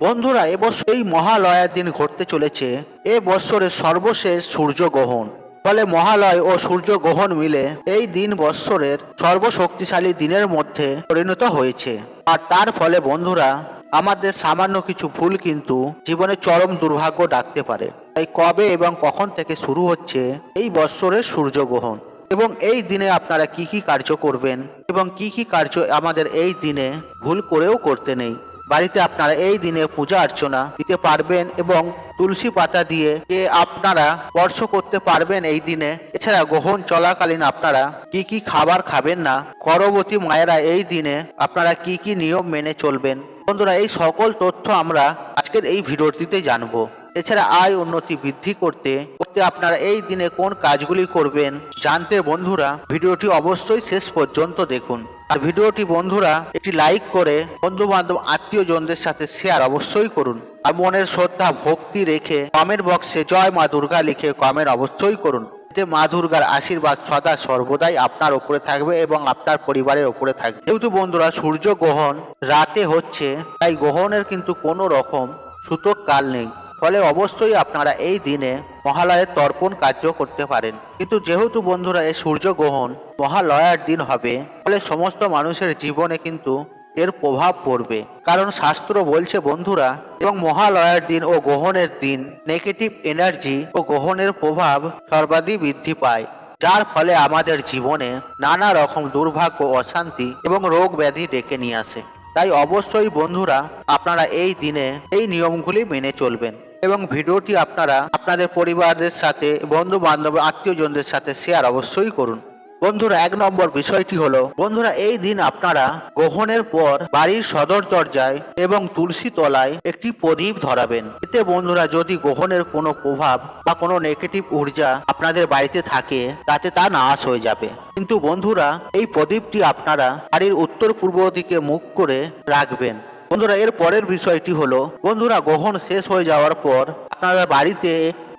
বন্ধুরা এবছর এই মহালয়ার দিন ঘটতে চলেছে। এ বৎসরের সর্বশেষ সূর্যগ্রহণ। ফলে মহালয় ও সূর্যগ্রহণ মিলে এই দিন বৎসরের সর্বশক্তিশালী দিনের মধ্যে পরিণত হয়েছে। আর তার ফলে বন্ধুরা, আমাদের সামান্য কিছু ভুল কিন্তু জীবনে চরম দুর্ভাগ্য ডাকতে পারে। তাই কবে এবং কখন থেকে শুরু হচ্ছে এই বৎসরের সূর্যগ্রহণ? এবং এই দিনে আপনারা কি কি কার্য করবেন? এবং কি কি কার্য আমাদের এই দিনে ভুল করেও করতে নেই? বাড়িতে আপনারা এই দিনে পূজা অর্চনা দিতে পারবেন এবং তুলসী পাতা দিয়ে কে আপনারা স্পর্শ করতে পারবেন এই দিনে। এছাড়া গ্রহণ চলাকালীন আপনারা কি কি খাবার খাবেন না, গর্ভবতী মায়েরা এই দিনে আপনারা কি কি নিয়ম মেনে চলবেন। বন্ধুরা, এই সকল তথ্য আমরা আজকের এই ভিডিওটিতে জানব। এছাড়া আয় উন্নতি বৃদ্ধি করতে করতে আপনারা এই দিনে কোন কাজগুলি করবেন জানতে বন্ধুরা, ভিডিওটি অবশ্যই শেষ পর্যন্ত দেখুন। আর ভিডিওটি বন্ধুরা একটি লাইক করে বন্ধু বান্ধব আত্মীয়জনদের সাথে শেয়ার অবশ্যই করুন। আর মনের শ্রদ্ধা, ভক্তি রেখে কমেন্ট বক্সে জয় মা দুর্গা লিখে কমেন্ট অবশ্যই করুন। এতে মা দুর্গার আশীর্বাদ সদা সর্বদাই আপনার ওপরে থাকবে এবং আপনার পরিবারের ওপরে থাকবে। যেহেতু বন্ধুরা সূর্য গ্রহণ রাতে হচ্ছে, তাই গ্রহণের কিন্তু কোনো রকম সূতক কাল নেই। ফলে অবশ্যই আপনারা এই দিনে মহালয়ের তর্পণ কার্য করতে পারেন। কিন্তু যেহেতু বন্ধুরা এই সূর্যগ্রহণ মহালয়ার দিন হবে, ফলে সমস্ত মানুষের জীবনে কিন্তু এর প্রভাব পড়বে। কারণ শাস্ত্র বলছে, বন্ধুরা, এবং মহালয়ার দিন ও গ্রহণের দিন নেগেটিভ এনার্জি ও গ্রহণের প্রভাব সর্বাধিক বৃদ্ধি পায়। যার ফলে আমাদের জীবনে নানা রকম দুর্ভাগ্য, অশান্তি এবং রোগ ব্যাধি ডেকে নিয়ে আসে। তাই অবশ্যই বন্ধুরা, আপনারা এই দিনে এই নিয়মগুলি মেনে চলবেন। এবং ভিডিওটি আপনারা আপনাদের পরিবারদের সাথে বন্ধু বান্ধব আত্মীয়জনদের সাথে শেয়ার অবশ্যই করুন। বন্ধুরা, এক নম্বর বিষয়টি হলো, বন্ধুরা, এই দিন আপনারা গ্রহণের পর বাড়ির সদর দরজায় এবং তুলসী তলায় একটি প্রদীপ ধরাবেন। এতে বন্ধুরা, যদি গ্রহণের কোনো প্রভাব বা কোনো নেগেটিভ ঊর্জা আপনাদের বাড়িতে থাকে, তাতে তা নাশ হয়ে যাবে। কিন্তু বন্ধুরা, এই প্রদীপটি আপনারা বাড়ির উত্তর পূর্ব দিকে মুখ করে রাখবেন। বন্ধুরা, এর পরের বিষয়টি হলো, বন্ধুরা, গ্রহণ শেষ হয়ে যাওয়ার পর আপনারা বাড়িতে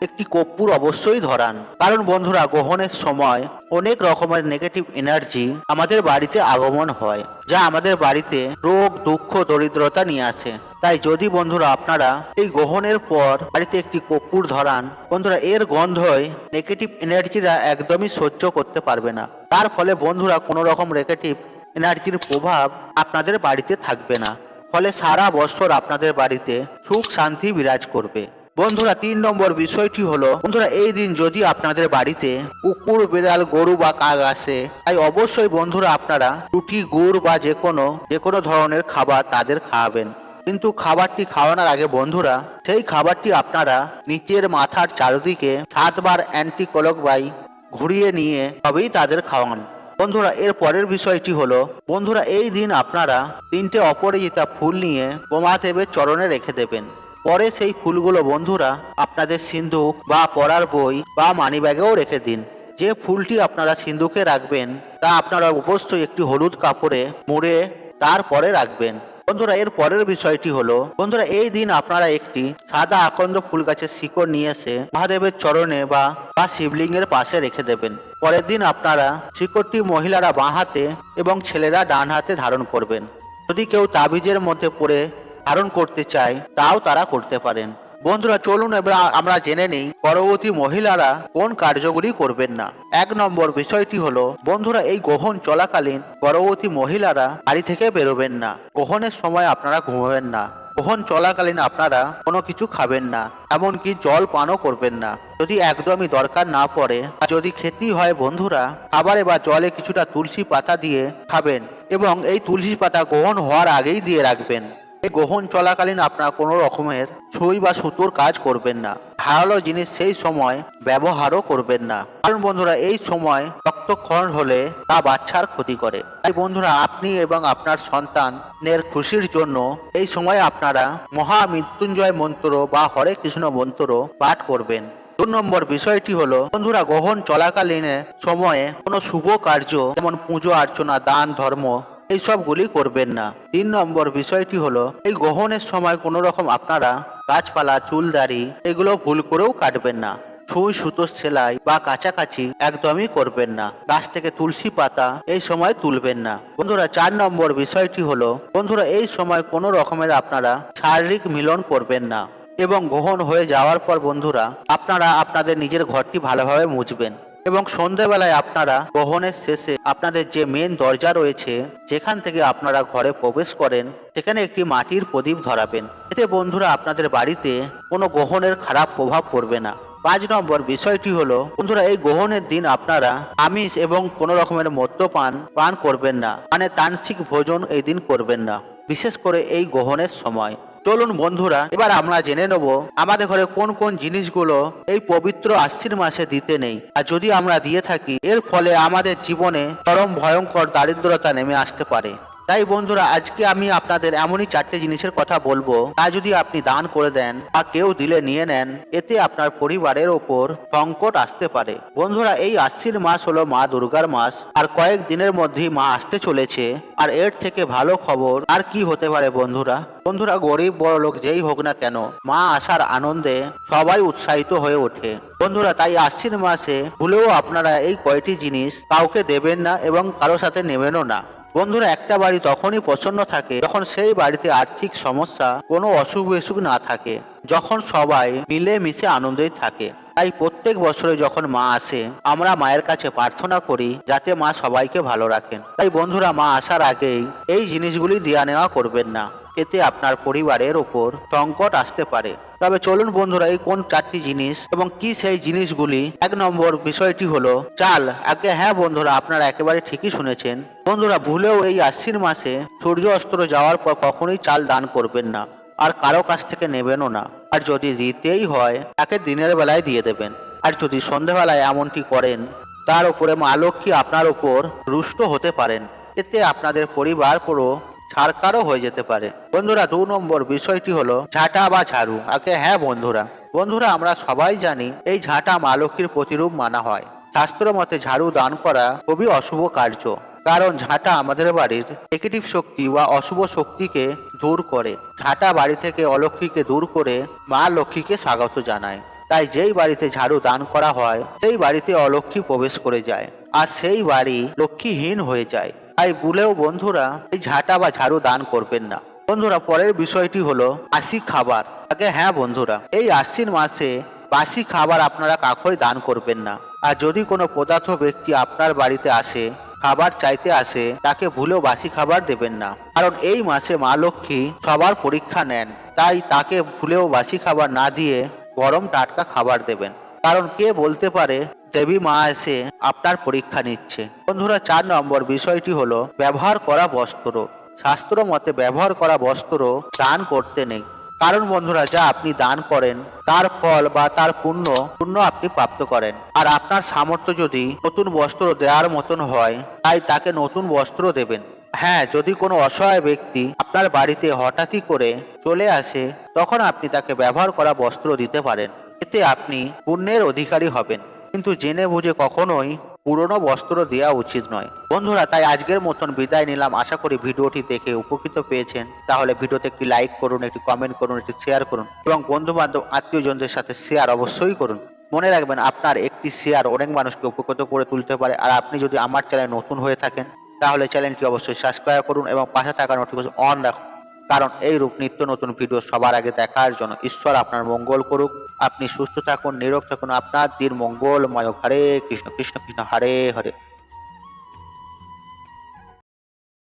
একটি কর্পূর অবশ্যই ধরান। কারণ বন্ধুরা, গ্রহণের সময় অনেক রকমের নেগেটিভ এনার্জি আমাদের বাড়িতে আগমন হয়, যা আমাদের বাড়িতে রোগ, দুঃখ, দরিদ্রতা নিয়ে আসে। তাই যদি বন্ধুরা আপনারা এই গ্রহণের পর বাড়িতে একটি কর্পূর ধরান, বন্ধুরা, এর গন্ধই নেগেটিভ এনার্জিরা একদমই সহ্য করতে পারবে না। তার ফলে বন্ধুরা, কোনো রকম নেগেটিভ এনার্জির প্রভাব আপনাদের বাড়িতে থাকবে না। ফলে সারা বছর আপনাদের বাড়িতে সুখ, শান্তি বিরাজ করবে। বন্ধুরা, তিন নম্বর বিষয়টি হলো, বন্ধুরা, এই দিন যদি আপনাদের বাড়িতে কুকুর, বিড়াল, গরু বা কাক আসে, তাই অবশ্যই বন্ধুরা আপনারা রুটি, গুড় বা যে কোনো যে কোনো ধরনের খাবার তাদের খাওয়াবেন। কিন্তু খাবারটি খাওয়ানোর আগে বন্ধুরা, সেই খাবারটি আপনারা নিচের মাথার চারদিকে সাতবার অ্যান্টি বাই ঘুরিয়ে নিয়ে তবেই তাদের খাওয়ান। বন্ধুরা, এর পরের বিষয়টি হলো, বন্ধুরা, এই দিন আপনারা তিনটে অপরাজিতা ফুল নিয়ে বোমাদেবের চরণে রেখে দেবেন। পরে সেই ফুলগুলো বন্ধুরা আপনাদের সিন্ধুক বা পড়ার বই বা মানিব্যাগেও রেখে দিন। যে ফুলটি আপনারা সিন্ধুকে রাখবেন, তা আপনারা অবশ্যই একটি হলুদ কাপড়ে মুড়ে তারপরে রাখবেন। বন্ধুরা, এর পরের বিষয়টি হলো, বন্ধুরা, এই দিন আপনারা একটি সাদা আকন্দ ফুল গাছের শিকড় নিয়ে এসে মহাদেবের চরণে বা বা শিবলিঙ্গের পাশে রেখে দেবেন। পরের দিন আপনারা শিকড়টি মহিলারা বাঁ হাতে এবং ছেলেরা ডান হাতে ধারণ করবেন। যদি কেউ তাবিজের মধ্যে পড়ে ধারণ করতে চায়, তাও তারা করতে পারেন। বন্ধুরা, চলুন এবার আমরা জেনে নেই পরবর্তী মহিলারা কোন কার্যগুলি করবেন না। এক নম্বর বিষয়টি হলো, বন্ধুরা, এই গ্রহণ চলাকালীন পরবর্তী মহিলারা বাড়ি থেকে বেরোবেন না। গ্রহণের সময় আপনারা ঘুমাবেন না। গ্রহণ চলাকালীন আপনারা কোনো কিছু খাবেন না, এমনকি জল পানও করবেন না। যদি একদমই দরকার না পড়ে যদি খেতেই হয় বন্ধুরা, খাবারে বা জলে কিছুটা তুলসী পাতা দিয়ে খাবেন এবং এই তুলসী পাতা গ্রহণ হওয়ার আগেই দিয়ে রাখবেন। এই গ্রহণ চলাকালীন আপনারা কোনো রকমের ছুঁই বা সুতোর কাজ করবেন না। ধারালো জিনিস সেই সময় ব্যবহারও করবেন না। কারণ বন্ধুরা, এই সময় রক্তক্ষরণ হলে তা বাচ্চার ক্ষতি করে। তাই বন্ধুরা, আপনি এবং আপনার সন্তানের খুশির জন্য এই সময় আপনারা মহা মৃত্যুঞ্জয় মন্ত্র বা হরে কৃষ্ণ মন্ত্র পাঠ করবেন। দু নম্বর বিষয়টি হলো, বন্ধুরা, গ্রহণ চলাকালীন সময়ে কোনো শুভ কার্য, যেমন পুজো, অর্চনা, দান, ধর্ম এই সবগুলি করবেন না। তিন নম্বর বিষয়টি হলো, এই গ্রহণের সময় কোনো রকম আপনারা গাছপালা চুলদারি এগুলো ভুল করেও কাটবেন না। সুই সুতোর সেলাই বা কাছাকাছি একদমই করবেন না। গাছ থেকে তুলসী পাতা এই সময় তুলবেন না। বন্ধুরা, চার নম্বর বিষয়টি হলো, বন্ধুরা, এই সময় কোনো রকমের আপনারা শারীরিক মিলন করবেন না এবং গ্রহণ হয়ে যাওয়ার পর বন্ধুরা, আপনারা আপনাদের নিজের ঘরটি ভালোভাবে মুছবেন। এবং সন্ধেবেলায় আপনারা গ্রহণের শেষে আপনাদের যে মেন দরজা রয়েছে, যেখান থেকে আপনারা ঘরে প্রবেশ করেন, সেখানে একটি মাটির প্রদীপ ধরাবেন। এতে বন্ধুরা আপনাদের বাড়িতে কোনো গ্রহণের খারাপ প্রভাব পড়বে না। পাঁচ নম্বর বিষয়টি হলো, বন্ধুরা এই গ্রহণের দিন আপনারা আমিষ এবং কোনো রকমের মদ্যপান পান করবেন না। মানে তান্ত্রিক ভোজন এই দিন করবেন না। বিশেষ করে এই গ্রহণের সময়। চলুন বন্ধুরা, এবার আমরা জেনে নেব আমাদের ঘরে কোন কোন জিনিসগুলো এই পবিত্র আশ্বিন মাসে দিতে নেই। আর যদি আমরা দিয়ে থাকি, এর ফলে আমাদের জীবনে চরম ভয়ঙ্কর দারিদ্রতা নেমে আসতে পারে। তাই বন্ধুরা, আজকে আমি আপনাদের এমনই চারটে জিনিসের কথা বলব, তা যদি আপনি দান করে দেন বা কেউ দিলে নিয়ে নেন, এতে আপনার পরিবারের ওপর সংকট আসতে পারে। বন্ধুরা, এই আশ্বিন মাস হলো মা দুর্গার মাস, আর কয়েক দিনের মধ্যেই মা আসতে চলেছে, আর এর থেকে ভালো খবর আর কি হতে পারে বন্ধুরা? বন্ধুরা, গরিব বড় লোক যেই হোক না কেন, মা আসার আনন্দে সবাই উৎসাহিত হয়ে ওঠে। বন্ধুরা, তাই আশ্বিন মাসে ভুলেও আপনারা এই কয়টি জিনিস কাউকে দেবেন না এবং কারও সাথে নেবেনও না। বন্ধুরা, একটা বাড়ি তখনই প্রসন্ন থাকে যখন সেই বাড়িতে আর্থিক সমস্যা, কোনো অসুখ বিসুখ না থাকে, যখন সবাই মিলে মিশে আনন্দেই থাকে। তাই প্রত্যেক বছরে যখন মা আসে, আমরা মায়ের কাছে প্রার্থনা করি যাতে মা সবাইকে ভালো রাখেন। তাই বন্ধুরা, মা আসার আগেই এই জিনিসগুলি দেওয়া নেওয়া করবেন না। এতে আপনার পরিবারের ওপর সংকট আসতে পারে। তবে চলুন বন্ধুরা, এই কোন চারটি জিনিস এবং কি সেই জিনিসগুলি? এক নম্বর বিষয়টি হলো চাল। আগে হ্যাঁ বন্ধুরা, আপনারা একেবারে ঠিকই শুনেছেন। বন্ধুরা, ভুলেও এই আশ্বিন মাসে সূর্য অস্ত যাওয়ার পর কখনোই চাল দান করবেন না আর কারও কাছ থেকে নেবেনও না। আর যদি দিতেই হয়, তাকে দিনের বেলায় দিয়ে দেবেন। আর যদি সন্ধেবেলায় এমনটি করেন, তার উপরে মা লক্ষ্মী আপনার উপর রুষ্ট হতে পারেন। এতে আপনাদের পরিবার পুরো ছাড়কারও হয়ে যেতে পারে। বন্ধুরা, দু নম্বর বিষয়টি হলো ঝাঁটা বা ঝাড়ু। আগে হ্যাঁ বন্ধুরা। বন্ধুরা, আমরা সবাই জানি এই ঝাঁটা মা লক্ষ্মীর প্রতিরূপ মানা হয়। শাস্ত্র মতে ঝাড়ু দান করা খুবই অশুভ কার্য। কারণ ঝাঁটা আমাদের বাড়ির নেগেটিভ শক্তি বা অশুভ শক্তিকে দূর করে। ঝাঁটা বাড়ি থেকে অলক্ষীকে দূর করে মা লক্ষ্মীকে স্বাগত জানায়। তাই যেই বাড়িতে ঝাড়ু দান করা হয়, সেই বাড়িতে অলক্ষী প্রবেশ করে যায়। আর সেই বাড়ি লক্ষ্মীহীন হয়ে যায়। তাই ভুলেও বন্ধুরা এই ঝাঁটা বা ঝাড়ু দান করবেন না। বন্ধুরা, পরের বিষয়টি হলো বাসি খাবার। আগে হ্যাঁ বন্ধুরা, এই আশ্বিন মাসে বাসি খাবার আপনারা কাকই দান করবেন না। আর যদি কোনো পদার্থ ব্যক্তি আপনার বাড়িতে আসে, খাবার চাইতে আসে, তাকে ভুলেও বাসি খাবার দেবেন না। কারণ এই মাসে মা লক্ষ্মী সবার পরীক্ষা নেন, তাই তাকে ভুলেও বাসি খাবার না দিয়ে গরম টাটকা খাবার দেবেন। কারণ কে বলতে পারে দেবী মা এসে আপনার পরীক্ষা নিচ্ছে। বন্ধুরা, চার নম্বর বিষয়টি হলো ব্যবহার করা বস্ত্র। শাস্ত্র মতে ব্যবহার করা বস্ত্র দান করতে নেই। কারণ বন্ধুরা, যা আপনি দান করেন, তার ফল বা তার পুণ্য পুণ্য আপনি প্রাপ্ত করেন। আর আপনার সামর্থ্য যদি নতুন বস্ত্র দেওয়ার মতন হয়, তাই তাকে নতুন বস্ত্র দেবেন। হ্যাঁ যদি কোনো অসহায় ব্যক্তি আপনার বাড়িতে হঠাৎই করে চলে আসে, তখন আপনি তাকে ব্যবহার করা বস্ত্র দিতে পারেন। এতে আপনি পুণ্যের অধিকারী হবেন। কিন্তু জেনে বুঝে কখনোই পুরনো বস্ত্র দেওয়া উচিত নয়। বন্ধুরা, তাই আজকের মতন বিদায় নিলাম। আশা করি ভিডিওটি দেখে উপকৃত পেয়েছেন। তাহলে ভিডিওতে একটি লাইক করুন, একটি কমেন্ট করুন, একটি শেয়ার করুন এবং বন্ধু বান্ধব আত্মীয়জনদের সাথে শেয়ার অবশ্যই করুন। মনে রাখবেন, আপনার একটি শেয়ার অনেক মানুষকে উপকৃত করে তুলতে পারে। আর আপনি যদি আমার চ্যানেল নতুন হয়ে থাকেন, তাহলে চ্যানেলটি অবশ্যই সাবস্ক্রাইব করুন এবং পাশে থাকা নোটিফিকেশন অন রাখুন। কারণ এই রূপ নিত্য নতুন ভিডিও সবার আগে দেখার জন্য ঈশ্বর আপনার মঙ্গল করুক। আপনি সুস্থ থাকুন, নিরোগ থাকুন। আপনার দিন মঙ্গলময়। হরে কৃষ্ণ কৃষ্ণ কৃষ্ণ, হরে হরে।